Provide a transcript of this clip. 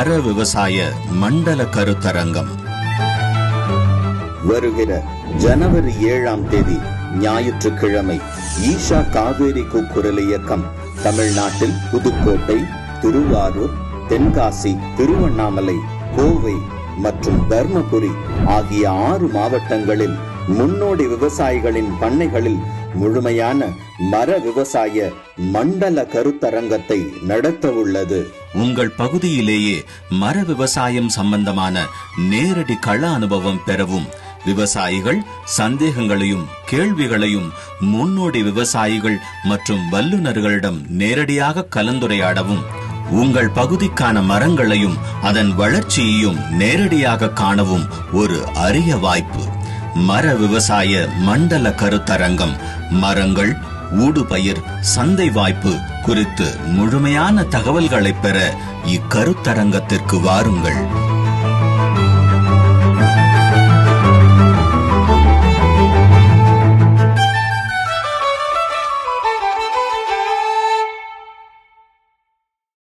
மர விவசாய மண்டல கருத்தரங்கம். வருகிற ஜனவரி ஏழாம் தேதி ஞாயிற்றுக்கிழமை ஈஷா காவேரி கூக்குரல் இயக்கம் தமிழ்நாட்டில் புதுக்கோட்டை திருவாரூர் தென்காசி திருவண்ணாமலை கோவை மற்றும் தர்மபுரி ஆகிய ஆறு மாவட்டங்களில் முன்னோடி விவசாயிகளின் பண்ணைகளில் முழுமையான மர விவசாய மண்டல கருத்தரங்கத்தை நடத்த உள்ளது. உங்கள் பகுதியிலேயே மர விவசாயம் சம்பந்தமான நேரடி கள அனுபவம் பெறவும் விவசாயிகள் சந்தேகங்களையும் கேள்விகளையும் முன்னோடி விவசாயிகள் மற்றும் வல்லுநர்களிடம் நேரடியாக கலந்துரையாடவும் உங்கள் பகுதிக்கான மரங்களையும் அதன் வளர்ச்சியையும் நேரடியாக காணவும் ஒரு அரிய வாய்ப்பு. மர விவசாய மண்டல கருத்தரங்கம் மரங்கள் ஊடுபயிர் சந்தை வாய்ப்பு குறித்து முழுமையான தகவல்களை பெற இக்கருத்தரங்கத்திற்கு வாருங்கள்.